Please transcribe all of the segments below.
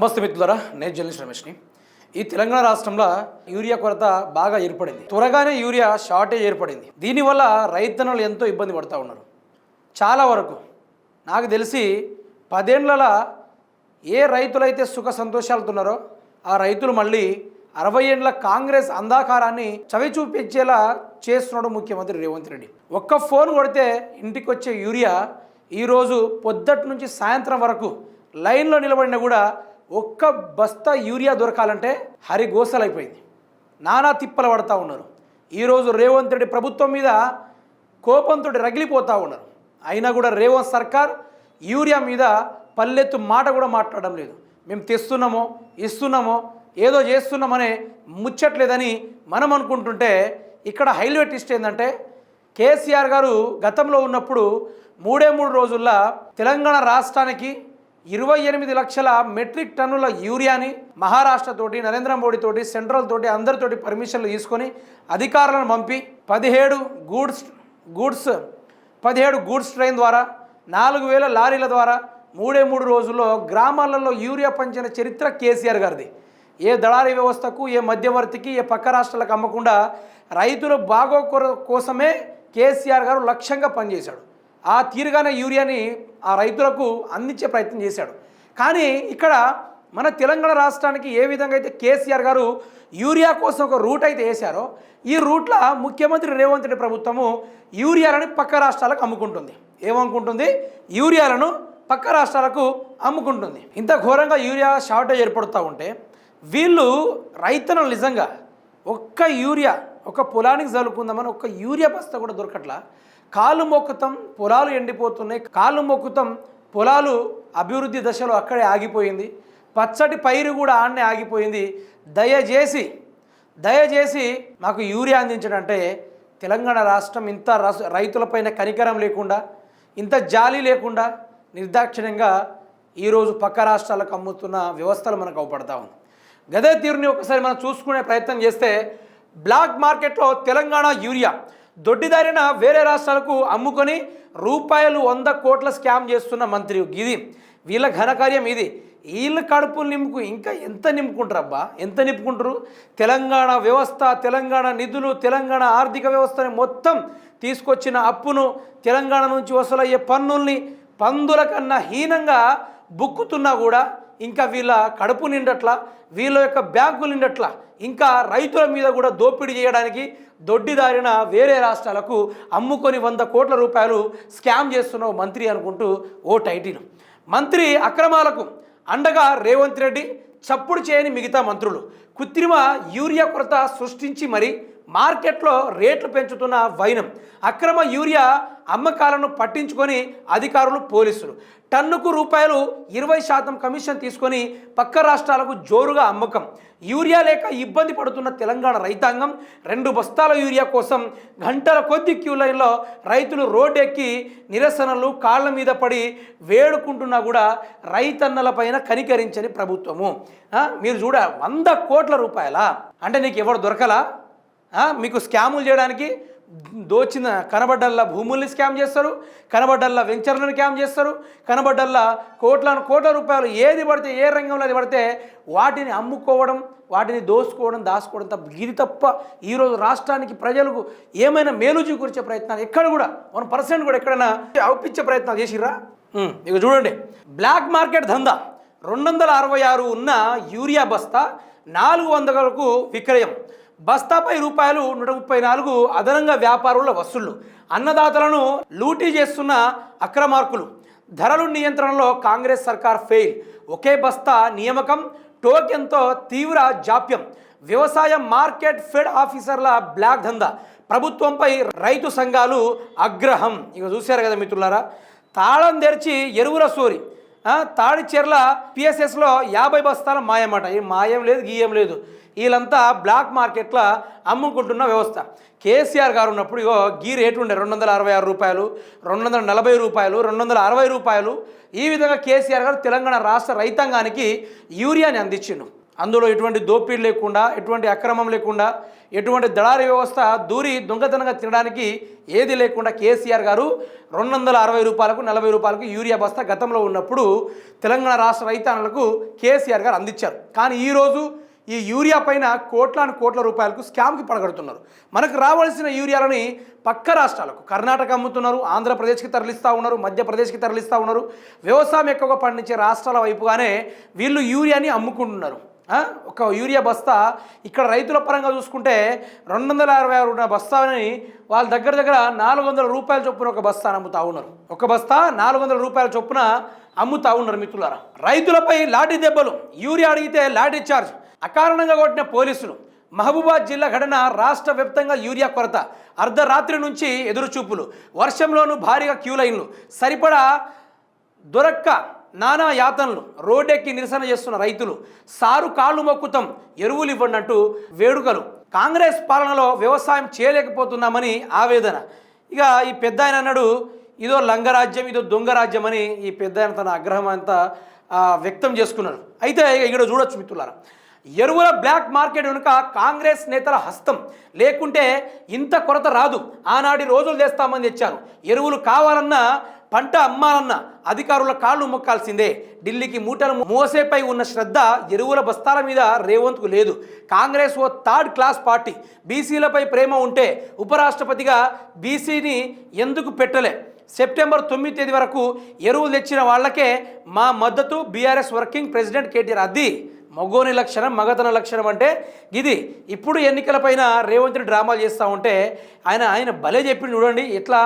నమస్తే మిత్రులరా నేను జర్నలిస్ట్ రమేష్ని. ఈ తెలంగాణ రాష్ట్రంలో యూరియా కొరత బాగా ఏర్పడింది. త్వరగానే యూరియా షార్టేజ్ ఏర్పడింది. దీనివల్ల రైతన్నలు ఎంతో ఇబ్బంది పడుతూ ఉన్నారు. చాలా వరకు. నాకు తెలిసి పదేండ్ల ఏ రైతులైతే సుఖ సంతోషాలుతున్నారో ఆ రైతులు మళ్ళీ అరవై ఏండ్ల కాంగ్రెస్ అంధాకారాన్ని చవి చూపించేలా చేస్తున్నాడు ముఖ్యమంత్రి రేవంత్ రెడ్డి. ఒక్క ఫోన్ కొడితే ఇంటికి వచ్చే యూరియా ఈరోజు పొద్దటి నుంచి సాయంత్రం వరకు లైన్లో నిలబడినా కూడా ఒక్క బస్తా యూరియా దొరకాలంటే హరిగోసలైపోయింది. నానా తిప్పలు పడతా ఉన్నారు. ఈరోజు రేవంత్ రెడ్డి ప్రభుత్వం మీద కోపంతో రగిలిపోతూ ఉన్నారు. అయినా కూడా రేవంత్ సర్కార్ యూరియా మీద పల్లెత్తు మాట కూడా మాట్లాడడం లేదు. మేము తెస్తున్నామో ఇస్తున్నామో ఏదో చేస్తున్నామనే ముచ్చట్లేదని మనం అనుకుంటుంటే ఇక్కడ హైలైట్ ఇస్ట్ ఏంటంటే కేసీఆర్ గారు గతంలో ఉన్నప్పుడు మూడే మూడు రోజుల్లో తెలంగాణ రాష్ట్రానికి ఇరవై ఎనిమిది లక్షల మెట్రిక్ టన్నుల యూరియాని మహారాష్ట్ర తోటి నరేంద్ర మోడీ తోటి సెంట్రల్ తోటి అందరితోటి పర్మిషన్లు తీసుకొని అధికారులను పంపి పదిహేడు గూడ్స్ గూడ్స్ పదిహేడు గూడ్స్ ట్రైన్ ద్వారా నాలుగు వేల లారీల ద్వారా మూడే మూడు రోజుల్లో గ్రామాలలో యూరియా పంచిన చరిత్ర కేసీఆర్ గారిది. ఏ దళారీ వ్యవస్థకు ఏ మధ్యవర్తికి ఏ పక్క రాష్ట్రాలకు అమ్మకుండా రైతుల బాగో కోసమే కేసీఆర్ గారు లక్ష్యంగా పనిచేశాడు. ఆ తీరుగానే యూరియాని ఆ రైతులకు అందించే ప్రయత్నం చేశాడు. కానీ ఇక్కడ మన తెలంగాణ రాష్ట్రానికి ఏ విధంగా అయితే కేసీఆర్ గారు యూరియా కోసం ఒక రూట్ అయితే వేశారో ఈ రూట్లో ముఖ్యమంత్రి రేవంత్ రెడ్డి ప్రభుత్వము యూరియాలని పక్క రాష్ట్రాలకు అమ్ముకుంటుంది. ఏమనుకుంటుంది? యూరియాలను పక్క రాష్ట్రాలకు అమ్ముకుంటుంది. ఇంత ఘోరంగా యూరియా షార్టేజ్ ఏర్పడుతూ ఉంటే వీళ్ళు రైతులను నిజంగా ఒక్క యూరియా ఒక పొలానికి చల్లుకుందామని ఒక్క యూరియా బస్తా కూడా దొరకట్లా కాలు మొక్కుతం పొలాలు ఎండిపోతున్నాయి. కాలు మొక్కుతం పొలాలు అభివృద్ధి దశలో అక్కడే ఆగిపోయింది. పచ్చటి పైరు కూడా ఆడనే ఆగిపోయింది. దయచేసి దయచేసి మాకు యూరియా అందించడంటే తెలంగాణ రాష్ట్రం ఇంత రైతులపైన కనికరం లేకుండా ఇంత జాలి లేకుండా నిర్దాక్షిణ్యంగా ఈరోజు పక్క రాష్ట్రాలకు అమ్ముతున్న వ్యవస్థలు మనకు అవపడతా ఉంది. గదే తీరుని ఒకసారి మనం చూసుకునే ప్రయత్నం చేస్తే బ్లాక్ మార్కెట్లో తెలంగాణ యూరియా దొడ్డిదారిన వేరే రాష్ట్రాలకు అమ్ముకొని రూపాయలు వంద కోట్ల స్కామ్ చేస్తున్న మంత్రి ఇది. వీళ్ళ ఘనకార్యం ఇది. వీళ్ళ కడుపులు నింపుకు ఇంకా ఎంత నింపుకుంటారు అబ్బా ఎంత నింపుకుంటారు? తెలంగాణ వ్యవస్థ తెలంగాణ నిధులు తెలంగాణ ఆర్థిక వ్యవస్థని మొత్తం తీసుకొచ్చిన అప్పును తెలంగాణ నుంచి వసూలయ్యే పన్నుల్ని పందుల కన్నా హీనంగా బుక్కుతున్నా కూడా ఇంకా వీళ్ళ కడుపు నిండట్లా వీళ్ళ యొక్క బ్యాంకు నిండట్లా ఇంకా రైతుల మీద కూడా దోపిడీ చేయడానికి దొడ్డిదారిన వేరే రాష్ట్రాలకు అమ్ముకొని వంద కోట్ల రూపాయలు స్కామ్ చేస్తున్నావు మంత్రి అనుకుంటూ ఓ టైటిల్. మంత్రి అక్రమాలకు అండగా రేవంత్ రెడ్డి చప్పుడు చేయని మిగతా మంత్రులు. కృత్రిమ యూరియా కొరత సృష్టించి మరి మార్కెట్లో రేట్లు పెంచుతున్న వైనం అక్రమ యూరియా అమ్మకాలను పట్టించుకొని అధికారులు పోలీసులు. టన్నుకు రూపాయలు ఇరవై శాతం కమిషన్ తీసుకొని పక్క రాష్ట్రాలకు జోరుగా అమ్మకం. యూరియా లేక ఇబ్బంది పడుతున్న తెలంగాణ రైతాంగం రెండు బస్తాల యూరియా కోసం గంటల కొద్ది క్యూ లైన్లో రైతులు రోడ్డెక్కి నిరసనలు కాళ్ళ మీద పడి వేడుకుంటున్నా కూడా రైతన్నలపైన కనికరించని ప్రభుత్వము. మీరు చూడ వంద కోట్ల రూపాయల? అంటే నీకు ఎవరు దొరకలా? మీకు స్కాములు చేయడానికి దోచిన కనబడ్డల్లా భూముల్ని స్కామ్ చేస్తారు కనబడ్డల్లా వెంచర్లను స్కామ్ చేస్తారు కనబడ్డల్లా కోట్లను కోట్ల రూపాయలు ఏది పడితే ఏ రంగంలో అది పడితే వాటిని అమ్ముకోవడం వాటిని దోసుకోవడం దాచుకోవడం తప్ప ఇది తప్ప ఈరోజు రాష్ట్రానికి ప్రజలకు ఏమైనా మేలు చూకూర్చే ప్రయత్నాలు ఎక్కడ కూడా వన్ పర్సెంట్ కూడా ఎక్కడైనా అవుపించే ప్రయత్నాలు చేసిర్రా? ఇక చూడండి. బ్లాక్ మార్కెట్ దందా రెండు వందల అరవై ఆరు ఉన్న యూరియా బస్తా నాలుగు వందలకు విక్రయం. బస్తాపై రూపాయలు నూట ముప్పై నాలుగు అదనంగా వ్యాపారుల వసూళ్ళు. అన్నదాతలను లూటీ చేస్తున్న అక్రమార్కులు. ధరలు నియంత్రణలో కాంగ్రెస్ సర్కార్ ఫెయిల్. ఒకే బస్తా నియామకం టోకెన్తో తీవ్ర జాప్యం. వ్యవసాయ మార్కెట్ ఫెడ్ ఆఫీసర్ల బ్లాక్ దందా ప్రభుత్వంపై రైతు సంఘాలు అగ్రహం ఇక చూశారు కదా మిత్రులారా తాళం తెరిచి ఎరువుల సోరి. తాడిచెర్ల పిఎస్ఎస్లో యాభై బస్తాల మాయమాట. ఏం మాయం లేదు గీయం లేదు. వీళ్ళంతా బ్లాక్ మార్కెట్లో అమ్ముకుంటున్న వ్యవస్థ. కేసీఆర్ గారు ఉన్నప్పుడు ఇగో గీ రేటు ఉండే రెండు వందల అరవై ఆరు రూపాయలు రెండు వందల నలభై రూపాయలు రెండు వందల అరవై రూపాయలు. ఈ విధంగా కేసీఆర్ గారు తెలంగాణ రాష్ట్ర రైతాంగానికి యూరియాని అందించిండు. అందులో ఎటువంటి దోపిడీ లేకుండా ఎటువంటి అక్రమం లేకుండా ఎటువంటి దళారీ వ్యవస్థ దూరి దొంగతనంగా తినడానికి ఏది లేకుండా కేసీఆర్ గారు రెండు వందల అరవై రూపాయలకు నలభై రూపాయలకు యూరియా బస్తా గతంలో ఉన్నప్పుడు తెలంగాణ రాష్ట్ర రైతాంగులకు కేసీఆర్ గారు అందించారు. కానీ ఈరోజు ఈ యూరియా పైన కోట్లాను కోట్ల రూపాయలకు స్కామ్కి పడగడుతున్నారు. మనకు రావాల్సిన యూరియాలని పక్క రాష్ట్రాలకు కర్ణాటక అమ్ముతున్నారు ఆంధ్రప్రదేశ్కి తరలిస్తూ ఉన్నారు మధ్యప్రదేశ్కి తరలిస్తూ ఉన్నారు. వ్యవసాయం ఎక్కువగా పండించే రాష్ట్రాల వైపుగానే వీళ్ళు యూరియాని అమ్ముకుంటున్నారు. ఒక యూరియా బస్తా ఇక్కడ రైతుల పరంగా చూసుకుంటే రెండు వందల అరవై ఆరు బస్తాని వాళ్ళ దగ్గర దగ్గర నాలుగు వందల రూపాయల చొప్పున ఒక బస్తాను అమ్ముతా ఉన్నారు. ఒక బస్తా నాలుగు వందల రూపాయల చొప్పున అమ్ముతా ఉన్నారు మిత్రులారా. రైతులపై లాఠీ దెబ్బలు. యూరియా అడిగితే లాఠీ చార్జ్. అకారణంగా కొట్టిన పోలీసులు. మహబూబాద్ జిల్లా ఘటన రాష్ట్ర వ్యాప్తంగా యూరియా కొరత అర్ధరాత్రి నుంచి ఎదురుచూపులు వర్షంలోనూ భారీగా క్యూ లైన్లు సరిపడా దొరక్క నానా యాతనలు రోడ్డెక్కి నిరసన చేస్తున్న రైతులు సారు కాళ్ళు మొక్కుతాం ఎరువులు ఇవ్వండి అంటూ వేడుకలు. కాంగ్రెస్ పాలనలో వ్యవసాయం చేయలేకపోతున్నామని ఆవేదన. ఇక ఈ పెద్ద ఆయన అన్నాడు ఇదో లంగరాజ్యం ఇదో దొంగ రాజ్యం అని ఈ పెద్ద ఆయన తన ఆగ్రహం అంతా వ్యక్తం చేసుకున్నాడు. అయితే ఇక్కడ చూడొచ్చు మిత్రులారా ఎరువుల బ్లాక్ మార్కెట్ వెనుక కాంగ్రెస్ నేతల హస్తం. లేకుంటే ఇంత కొరత రాదు. ఆనాటి రోజులు తెస్తామని తెచ్చారు. ఎరువులు కావాలన్నా పంట అమ్మాలన్నా అధికారుల కాళ్ళు మొక్కాల్సిందే. ఢిల్లీకి మూటలు మోసేపై ఉన్న శ్రద్ధ ఎరువుల బస్తాల మీద రేవంత్కు లేదు. కాంగ్రెస్ ఓ థర్డ్ క్లాస్ పార్టీ. బీసీలపై ప్రేమ ఉంటే ఉపరాష్ట్రపతిగా బీసీని ఎందుకు పెట్టలే? సెప్టెంబర్ తొమ్మిది తేదీ వరకు ఎరువులు తెచ్చిన వాళ్ళకే మా మద్దతు బీఆర్ఎస్ వర్కింగ్ ప్రెసిడెంట్ కేటీఆర్. అది మగోని లక్షణం మగతన లక్షణం అంటే ఇది. ఇప్పుడు ఎన్నికలపైన రేవంత్ డ్రామాలు చేస్తూ ఉంటే ఆయన ఆయన భలే చెప్పి చూడండి. ఇట్లా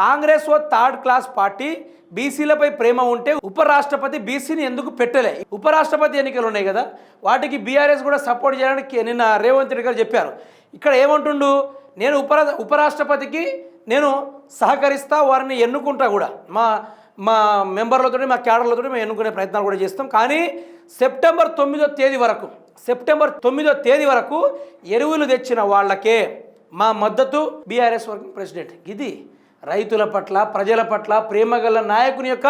కాంగ్రెస్ ఓ థర్డ్ క్లాస్ పార్టీ బీసీలపై ప్రేమ ఉంటే ఉపరాష్ట్రపతి బీసీని ఎందుకు పెట్టలే? ఉపరాష్ట్రపతి ఎన్నికలు ఉన్నాయి కదా. వాటికి బీఆర్ఎస్ కూడా సపోర్ట్ చేయడానికి నిన్న రేవంత్ రెడ్డి గారు చెప్పారు. ఇక్కడ ఏమంటుండు? నేను ఉపరా ఉపరాష్ట్రపతికి నేను సహకరిస్తా వారిని ఎన్నుకుంటా కూడా. మా మా మెంబర్లతో మా క్యాడర్లతో మేము ఎన్నుకునే ప్రయత్నాలు కూడా చేస్తాం. కానీ సెప్టెంబర్ తొమ్మిదో తేదీ వరకు సెప్టెంబర్ తొమ్మిదో తేదీ వరకు ఎరువులు తెచ్చిన వాళ్ళకే మా మద్దతు బీఆర్ఎస్ వర్కింగ్ ప్రెసిడెంట్. ఇది రైతుల పట్ల ప్రజల పట్ల ప్రేమ గల నాయకుని యొక్క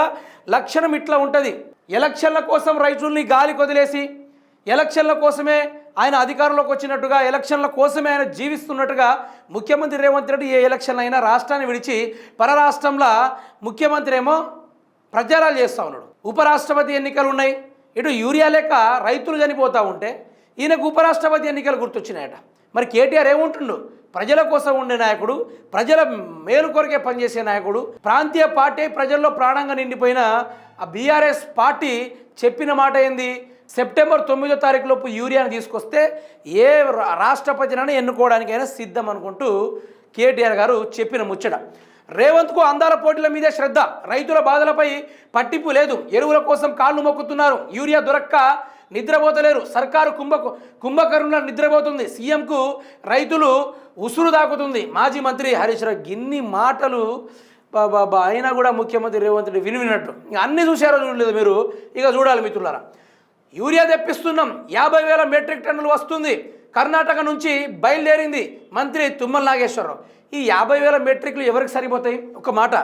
లక్షణం ఇట్లా ఉంటుంది. ఎలక్షన్ల కోసం రైతుల్ని గాలి కొదిలేసి ఎలక్షన్ల కోసమే ఆయన అధికారంలోకి వచ్చినట్టుగా ఎలక్షన్ల కోసమే ఆయన జీవిస్తున్నట్టుగా ముఖ్యమంత్రి రేవంత్ రెడ్డి ఏ ఎలక్షన్ అయినా రాష్ట్రాన్ని విడిచి పరరాష్ట్రంలో ముఖ్యమంత్రి ఏమో ప్రచారాలు చేస్తూ ఉన్నాడు. ఉపరాష్ట్రపతి ఎన్నికలు ఉన్నాయి. ఇటు యూరియా లేక రైతులు చనిపోతూ ఉంటే ఈయనకు ఉపరాష్ట్రపతి ఎన్నికలు గుర్తొచ్చినాయట. మరి కేటీఆర్ ఏముంటుండు? ప్రజల కోసం ఉండే నాయకుడు ప్రజల మేలు కొరకే పనిచేసే నాయకుడు ప్రాంతీయ పార్టీ ప్రజల్లో ప్రాణంగా నిండిపోయిన ఆ బీఆర్ఎస్ పార్టీ చెప్పిన మాట ఏంది? సెప్టెంబర్ తొమ్మిదో తారీఖు లోపు యూరియాను తీసుకొస్తే ఏ రా- రాష్ట్రపతినైనా ఎన్నుకోవడానికైనా సిద్ధం అనుకుంటూ కేటీఆర్ గారు చెప్పిన ముచ్చట. రేవంత్కు అందాల పోటీల మీదే శ్రద్ధ. రైతుల బాధలపై పట్టింపు లేదు. ఎరువుల కోసం కాళ్ళు మొక్కుతున్నారు. యూరియా దొరక్క నిద్రపోతలేరు. సర్కారు కుంభ కుంభకరుణ నిద్రపోతుంది. సీఎంకు రైతులు ఉసురు దాకుతుంది. మాజీ మంత్రి హరీష్ రావు గిన్ని మాటలు బాబా అయినా కూడా ముఖ్యమంత్రి రేవంత్ రెడ్డి విని విన్నట్టు ఇక అన్ని చూశారో చూడలేదు మీరు. ఇక చూడాలి మిత్రులారా. యూరియా తెప్పిస్తున్నాం. యాభై వేల మెట్రిక్ టన్నులు వస్తుంది. కర్ణాటక నుంచి బయలుదేరింది మంత్రి తుమ్మల నాగేశ్వరరావు. ఈ యాభై వేల మెట్రిక్లు ఎవరికి సరిపోతాయి? ఒక మాట.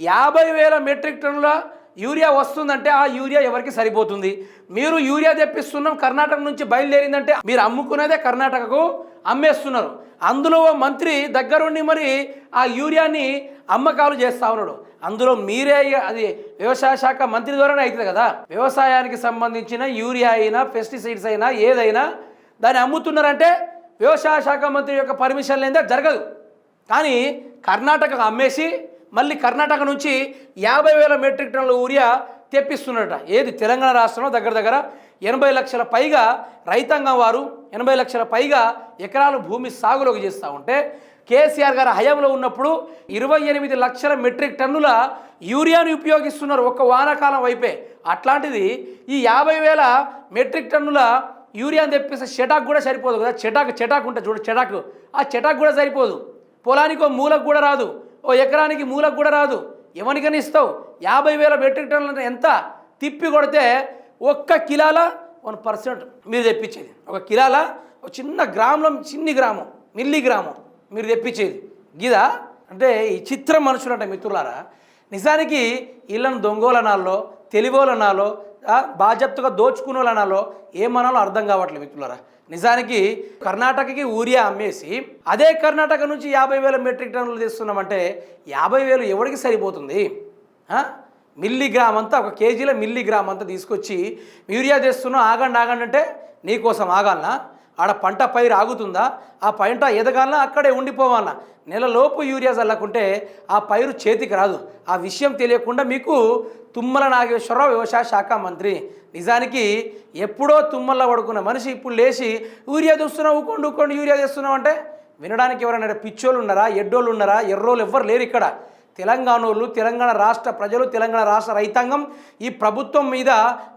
యాభై వేల మెట్రిక్ టన్నుల యూరియా వస్తుందంటే ఆ యూరియా ఎవరికి సరిపోతుంది? మీరు యూరియా తెప్పిస్తున్నాం కర్ణాటక నుంచి బయలుదేరిందంటే మీరు అమ్ముకునేదే కర్ణాటకకు అమ్మేస్తున్నారు. అందులో ఓ మంత్రి దగ్గరుండి మరి ఆ యూరియాని అమ్మకాలు చేస్తా ఉన్నాడు. అందులో మీరే అది వ్యవసాయ శాఖ మంత్రి ద్వారానే అవుతుంది కదా? వ్యవసాయానికి సంబంధించిన యూరియా అయినా పెస్టిసైడ్స్ అయినా ఏదైనా దాన్ని అమ్ముతున్నారంటే వ్యవసాయ శాఖ మంత్రి యొక్క పర్మిషన్ లేదా జరగదు. కానీ కర్ణాటకకు అమ్మేసి మళ్ళీ కర్ణాటక నుంచి యాభై వేల మెట్రిక్ టన్నుల యూరియా తెప్పిస్తున్నట ఏది? తెలంగాణ రాష్ట్రంలో దగ్గర దగ్గర ఎనభై లక్షల పైగా రైతాంగం వారు ఎనభై లక్షల పైగా ఎకరాలు భూమి సాగులోకి చేస్తూ ఉంటే కేసీఆర్ గారు హయాంలో ఉన్నప్పుడు ఇరవై ఎనిమిది లక్షల మెట్రిక్ టన్నుల యూరియాను ఉపయోగిస్తున్నారు ఒక్క వానాకాలం వైపే. అట్లాంటిది ఈ యాభై వేల మెట్రిక్ టన్నుల యూరియాని తెప్పిస్తే చెటాకు కూడా సరిపోదు కదా. చెటాకు చెటాకు ఉంటుంది చూడు చెటాకు. ఆ చెటాకు కూడా సరిపోదు. పొలానికి మూలకు కూడా రాదు. ఓ ఎకరానికి మూలకు కూడా రాదు. ఎవరికైనా ఇస్తావు? యాభై వేల మెట్రిక్ టన్నులు ఎంత? తిప్పి కొడితే ఒక్క కిలాల వన్ పర్సెంట్ మీరు తెప్పించేది. ఒక కిలాల ఒక చిన్న గ్రామంలో చిన్ని గ్రామం మిల్లి గ్రామం మీరు తెప్పించేది. గిదా? అంటే ఈ చిత్రం మనుషులు అంటే మిత్రులారా. నిజానికి వీళ్ళను దొంగోలనాల్లో తెలివోలనాలో బాధ్యతగా దోచుకునేలనాలో ఏమనాలో అర్థం కావట్లేదు మిత్రులారా. నిజానికి కర్ణాటకకి ఊరియా అమ్మేసి అదే కర్ణాటక నుంచి యాభై వేల మెట్రిక్ టన్నులు తెస్తున్నామంటే యాభై వేలు ఎవరికి సరిపోతుంది? మిల్లీగ్రామ్ అంతా ఒక కేజీలో మిల్లీగ్రామ్ అంతా తీసుకొచ్చి యూరియా తెస్తున్నాం ఆగండి ఆగండి అంటే నీకోసం ఆగాలనా? ఆడ పంట పైరు ఆగుతుందా? ఆ పంట ఎదగాలనా? అక్కడే ఉండిపోవాలనా? నెలలోపు యూరియా చల్లకుంటే ఆ పైరు చేతికి రాదు. ఆ విషయం తెలియకుండా మీకు తుమ్మల నాగేశ్వరరావు వ్యవసాయ శాఖ మంత్రి నిజానికి ఎప్పుడో తుమ్మల్లో పడుకున్న మనిషి ఇప్పుడు లేచి యూరియా చూస్తున్నావు ఊకోండి ఊకోండి యూరియా చేస్తున్నావు అంటే వినడానికి ఎవరైనా పిచ్చోళ్ళు ఉన్నారా ఎడ్డోళ్ళు ఉన్నారా ఎర్రోళ్ళు ఎవ్వరు లేరు ఇక్కడ. తెలంగాణోళ్ళు తెలంగాణ రాష్ట్ర ప్రజలు తెలంగాణ రాష్ట్ర రైతాంగం ఈ ప్రభుత్వం మీద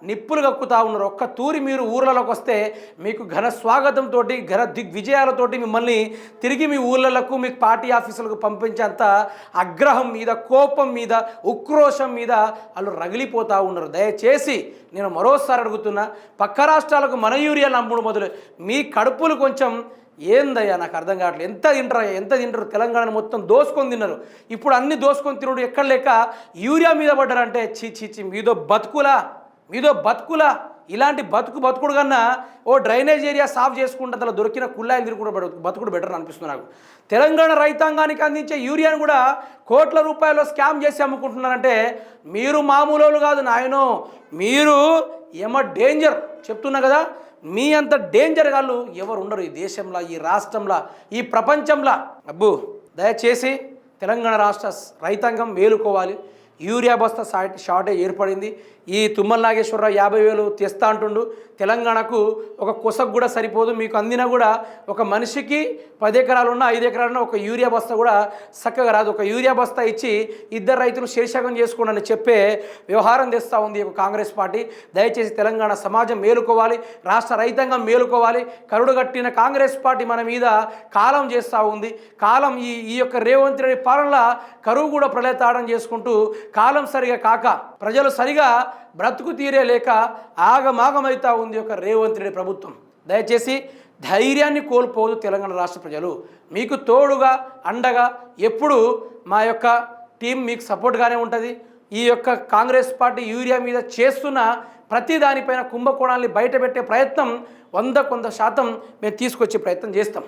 నిప్పులు కక్కుతా ఉన్నారు. ఒక్క తూరి మీరు ఊర్లలోకి వస్తే మీకు ఘన స్వాగతంతో ఘన దిగ్విజయాలతోటి మిమ్మల్ని తిరిగి మీ ఊర్లలకు మీ పార్టీ ఆఫీసులకు పంపించేంత ఆగ్రహం మీద కోపం మీద ఉక్రోషం మీద వాళ్ళు రగిలిపోతూ ఉన్నారు. దయచేసి నేను మరోసారి అడుగుతున్నా పక్క రాష్ట్రాలకు మన యూరియా నమ్ముడు మొదలు. మీ కడుపులు కొంచెం ఏందయ్యా నాకు అర్థం కావట్లేదు. ఎంత తింటారు ఎంత తింటారు? తెలంగాణ మొత్తం దోసుకొని తిన్నారు. ఇప్పుడు అన్ని దోసుకొని తినడు ఎక్కడ లేక యూరియా మీద పడ్డారంటే చీ చీచి మీదో బతుకులా మీదో బతుకులా. ఇలాంటి బతుకు బతుకుడు కన్నా ఓ డ్రైనేజ్ ఏరియా సాఫ్ చేసుకుంటే అలా దొరికిన కుళ్ళాయిలు తిరుగుడు బతుకుడు బెటర్ అనిపిస్తుంది నాకు. తెలంగాణ రైతాంగానికి అందించే యూరియాను కూడా కోట్ల రూపాయలు స్కామ్ చేసి అమ్ముకుంటున్నారంటే మీరు మామూలు కాదు నాయనో మీరు ఏమో డేంజర్. చెప్తున్నా కదా మీ అంత డేంజర్ గాళ్ళు ఎవరు ఉండరు ఈ దేశంలో ఈ రాష్ట్రంలో ఈ ప్రపంచంలో. అబ్బు దయచేసి తెలంగాణ రాష్ట్ర రైతాంగం మేలుకోవాలి. యూరియా బస్తా షార్టేజ్ ఏర్పడింది. ఈ తుమ్మల నాగేశ్వరరావు యాభై వేలు తెస్తా అంటుండు. తెలంగాణకు ఒక కొసకు కూడా సరిపోదు. మీకు అందినా కూడా ఒక మనిషికి పది ఎకరాలు ఉన్న ఐదు ఎకరాలున్న ఒక యూరియా బస్తా కూడా చక్కగా రాదు. ఒక యూరియా బస్తా ఇచ్చి ఇద్దరు రైతులు శీర్షకం చేసుకోండి అని చెప్పే వ్యవహారం తెస్తూ ఉంది కాంగ్రెస్ పార్టీ. దయచేసి తెలంగాణ సమాజం మేలుకోవాలి. రాష్ట్ర రైతాంగం మేలుకోవాలి. కరుడు కట్టిన కాంగ్రెస్ పార్టీ మన మీద కాలం చేస్తూ ఉంది. కాలం ఈ ఈ యొక్క రేవంత్ రెడ్డి పాలనలో కరువు కూడా ప్రళయతాడం చేసుకుంటూ కాలం సరిగా కాక ప్రజలు సరిగా బ్రతుకు తీరే లేక ఆగమాగమవుతా ఉంది ఒక రేవంత్ రెడ్డి ప్రభుత్వం. దయచేసి ధైర్యాన్ని కోల్పోదు తెలంగాణ రాష్ట్ర ప్రజలు. మీకు తోడుగా అండగా ఎప్పుడు మా యొక్క టీం మీకు సపోర్ట్గానే ఉంటుంది. ఈ యొక్క కాంగ్రెస్ పార్టీ యూరియా మీద చేస్తున్న ప్రతి దానిపైన కుంభకోణాన్ని బయటపెట్టే ప్రయత్నం వంద కొంత శాతం మేము తీసుకొచ్చే ప్రయత్నం చేస్తాం.